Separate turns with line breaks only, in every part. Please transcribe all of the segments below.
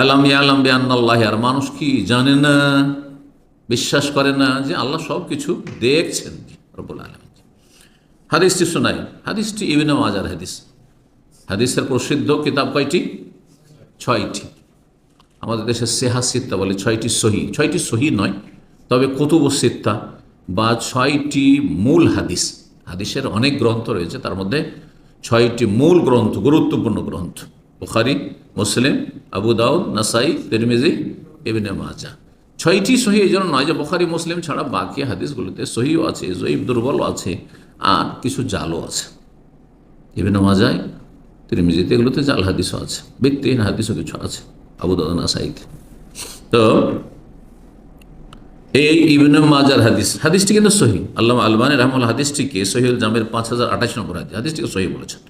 আলাম আলাম বেআল্লাহ আর মানুষ কি জানে না, বিশ্বাস করে না যে আল্লাহ সব কিছু দেখছেন রব্বুল আলম হাদিসটি শোনাই। হাদিসটি ইবিনে মাজার হাদিস। হাদিসের প্রসিদ্ধ কিতাব কয়টি? ছয়টি। আমাদের দেশে সেহা সিত্তা বলে ছয়টি সহি। ছয়টি সহি নয়, তবে কুতুব সিত্তা বা ছয়টি মূল হাদিস। হাদিসের অনেক গ্রন্থ রয়েছে, তার মধ্যে ছয়টি মূল গ্রন্থ, গুরুত্বপূর্ণ গ্রন্থ। বুখারি মুসলিম, আবু দাউদ, নাসাই, তিরমিজি, ইবনে মাজা। ছয়টি সহি, এই জন্য নয় যে বুখারি, মুসলিম ছাড়া বাকি হাদিসগুলোতে সহিও আছে, জয়ীব, দুর্বলও আছে, আর কিছু জালও আছে। ইবনে মাজায়, তিরমিজিতে এগুলোতে জাল হাদিসও আছে ব্যক্তিহীন হাদিসও কিছু আছে, আবু দাউদ, নাসাইতে। তো, এই ইবনে মাজার হাদিস, হাদিসটি কিন্তু সহি। আল্লাহ আলবানী রহমুল হাদিসটিকে সহিউল জামের পাঁচ হাজার আঠাশ নম্বর হাদিস, হাদিসটিকে সহি বলেছেন।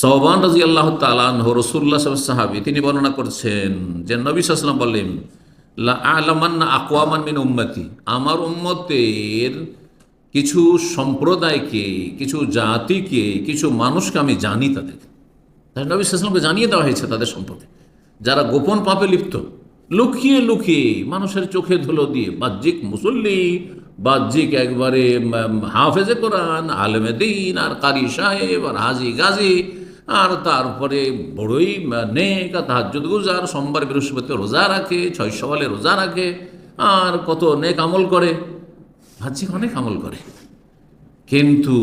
সহবান রাজি আল্লাহ তালান রসুল্লাহ সাহাবি তিনি বর্ণনা করছেন যে নবী সাল্লাম বললেন আলমান্না আকওয়ামান মিন উম্মতি আমার উম্মতের কিছু সম্প্রদায়কে, কিছু জাতিকে, কিছু মানুষকে আমি জানি তাদেরকে তাই নবী সাল্লামকে জানিয়ে দেওয়া হয়েছে তাদের সম্পর্কে। যারা গোপন পাপে লিপ্ত, লুকিয়ে লুকিয়ে মানুষের চোখে ধুলো দিয়ে বাহ্যিক মুসল্লি, বাহ্যিক একবারে হাফেজে কোরআন, আলেমে দিন, আর কারি সাহেব, আর হাজি গাজী আর তারপরে বড়ই নেক আর তাহাজুদ গুজার সোমবার বৃহস্পতি রোজা রাখে, ছয় সকালে রোজা রাখে, আর কত নেক আমল করে। বাহ্যিক অনেক আমল করে। কিন্তু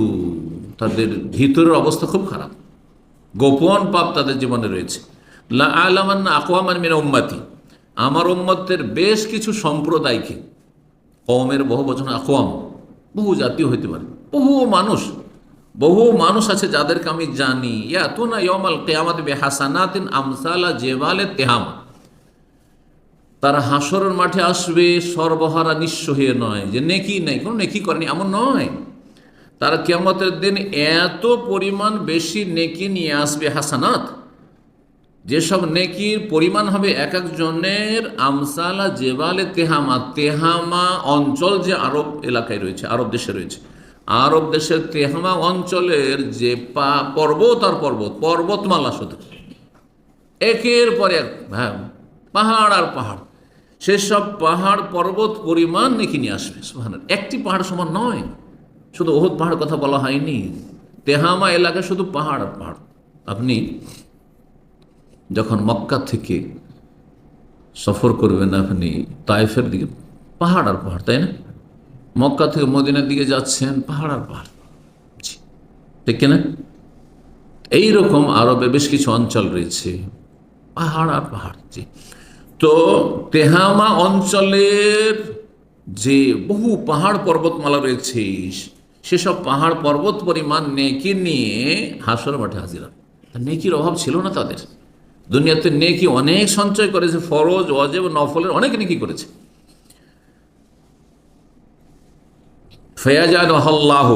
তাদের ভিতরের অবস্থা খুব খারাপ। গোপন পাপ তাদের জীবনে রয়েছে। লা আলামান্না আকওয়ামান মিনা উম্মাতি। আমার উম্মতের বেশ কিছু সম্প্রদায়কে কমের বহু বচন আকোয়াম বহু জাতীয় হইতে পারে, বহু মানুষ বহু মানুষ আছে যাদেরকে আমি জানি ইয়া তো জেবালে তারা হাসরের মাঠে আসবে, সর্বহারা নিঃস্ব হয়ে নয় যে নেকি নেই, কোনো নেকি করেনি, এমন নয়। তারা কেয়ামতের দিন এত পরিমাণ বেশি নেকি নিয়ে আসবে হাসানাত। যেসব নেকির পরিমাণ হবে এক একজনের আমসালা জেবালে তেহামা। তেহামা অঞ্চল যে আরব এলাকায় রয়েছে, আরব দেশে রয়েছে। আরব দেশের তেহামা অঞ্চলের যে পা পর্বত আর পর্বত, পর্বতমালা শুধু। একের পর এক হ্যাঁ পাহাড় আর পাহাড়। সেসব পাহাড় পর্বত পরিমাণ নেকি নিয়ে আসবে সুহান একটি পাহাড় সমান নয়। শুধু ওহুদ পাহাড় কথা বলা হয়নি। তেহামা এলাকায় শুধু পাহাড় আর পাহাড়। আপনি যখন মক্কা থেকে সফর করবেন, আপনি তাইফের দিকে, পাহাড় আর পাহাড়, তাই না? মক্কা থেকে মদিনার দিকে যাচ্ছেন পাহাড়। আর পাহাড় ঠিক কিনা? এইরকম আরবে বেশ কিছু অঞ্চল রয়েছে। পাহাড় আর পাহাড় জি তো তেহামা অঞ্চলের যে বহু পাহাড় পর্বতমালা রয়েছে, সেসব পাহাড় পর্বত পরিমাণ নেকি নিয়ে হাসর মাঠে হাজিরা। নেকির অভাব ছিল না তাদের। দুনিয়াতে নেকি অনেক সঞ্চয় করেছে, ফরজ অজেব নফলের অনেক নেকি করেছে। ফয়াজান হল্লাহ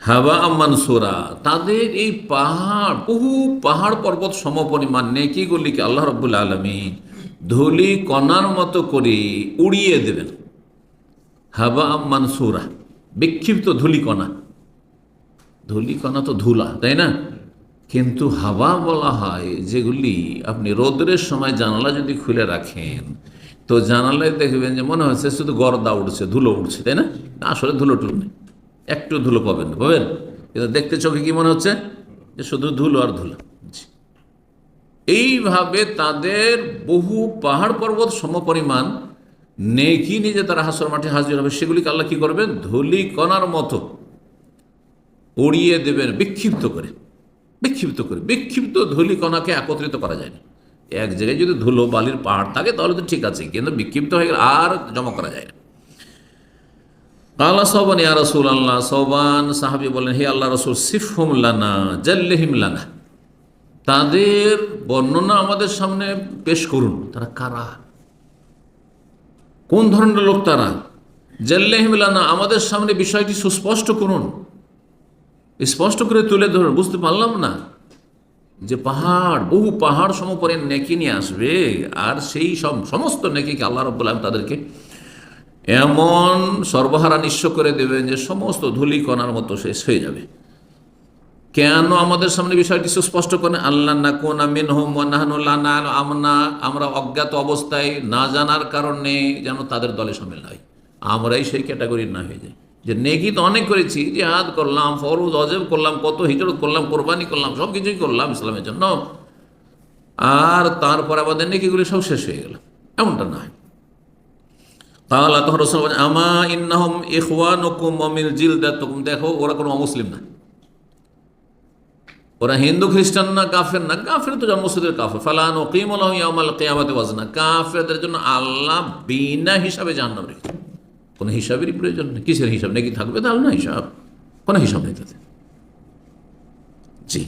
হাবা মানসুরা। তাদের এই পাহাড়, বহু পাহাড় পর্বত সমপরিমাণ নেকিগুলিকে আল্লাহ রব্বুল আলমী ধুলি কণার মতো করে উড়িয়ে দেবেন। হাবা মানসুরা, বিক্ষিপ্ত ধুলিকণা ধুলিকণা তো ধুলা, তাই না? কিন্তু হাওয়া বলা হয় যেগুলি আপনি রোদ্রের সময় জানালা যদি খুলে রাখেন তো জানালায় দেখবেন যে মনে হচ্ছে শুধু গরদা উঠছে, ধুলো উঠছে, তাই না? আসলে ধুলো টুলো নেই। একটু ধুলো পাবেন পাবেন? কিন্তু দেখতে চোখে কি মনে হচ্ছে? যে শুধু ধুলো আর ধুলো। এইভাবে তাদের বহু পাহাড় পর্বত সমপরিমাণ নেকি নিজে তারা হাসর মাঠে হাজির হবে। সেগুলিকে আল্লাহ কি করবেন? ধুলি কণার মতো উড়িয়ে দেবেন বিক্ষিপ্ত করে। বিক্ষিপ্ত করে। বিক্ষিপ্ত ধুলিকণাকে একত্রিত করা যায় না। এক জায়গায় যদি ধুলো, বালির পাহাড় থাকে, তাহলে তো ঠিক আছে, কিন্তু বিক্ষিপ্ত হয়ে গেলে আর জমা করা যায় না। আল্লাহ সবান ইয়া রসুল আল্লাহ সবান সাহাবি বলেন হে আল্লাহ রসুল, সিফহুম লানা, জাল্লেহিম লানা। তাদের বর্ণনা আমাদের সামনে পেশ করুন, তারা কারা? কোন ধরনের লোক তারা? জাল্লেহিম লানা, আমাদের সামনে বিষয়টি সুস্পষ্ট করুন। স্পষ্ট করে তুলে ধরুন, বুঝতে পারলাম না? যে পাহাড়, বহু পাহাড় সমপরে নেকি নিয়ে আসবে, আর সেই সব সমস্ত নেকিকে আল্লাহ রব্বুল আলম তাদেরকে এমন সর্বহারা নিঃস্ব করে দেবেন যে সমস্ত ধুলি কণার মতো শেষ হয়ে যাবে। কেন আমাদের সামনে বিষয়টি সুস্পষ্ট করেন আল্লাহ না কোন আমিন, আমরা অজ্ঞাত অবস্থায় না জানার কারণে যেন তাদের দলে সামিল হয় আমরাই সেই ক্যাটাগরির না হয়ে যাই। যে নেকি তো অনেক করেছি, জিহাদ করলাম, ফরুজ, অজেব করলাম, কত হিজরত করলাম, কোরবানি করলাম, সব কিছুই করলাম ইসলামের জন্য। আর তারপর আমাদের নেকিগুলি সব শেষ হয়ে গেল। এমনটা না হয় তাহলে তখন রসুল আমা ইন্নাহম ইখওয়ানুকুম অমিল জিলদাতুকুম। দেখো, ওরা কোনো অমুসলিম না। ওরা হিন্দু, খ্রিস্টান না, কাফের না। কাফের তো জন্মসূত্রের কাফের। ফালান ওকিম ইয়ামাল কেয়ামাতে ওয়াজনা। কাফেরদের জন্য আল্লাহ বিনা হিসাবে জাহান্নাম রেখেছে। কোনো হিসাবেরই প্রয়োজন নেই। কিসের হিসাব? নাকি থাকবে? তাহলে না হিসাব। কোনো হিসাব নেই তাতে। জি।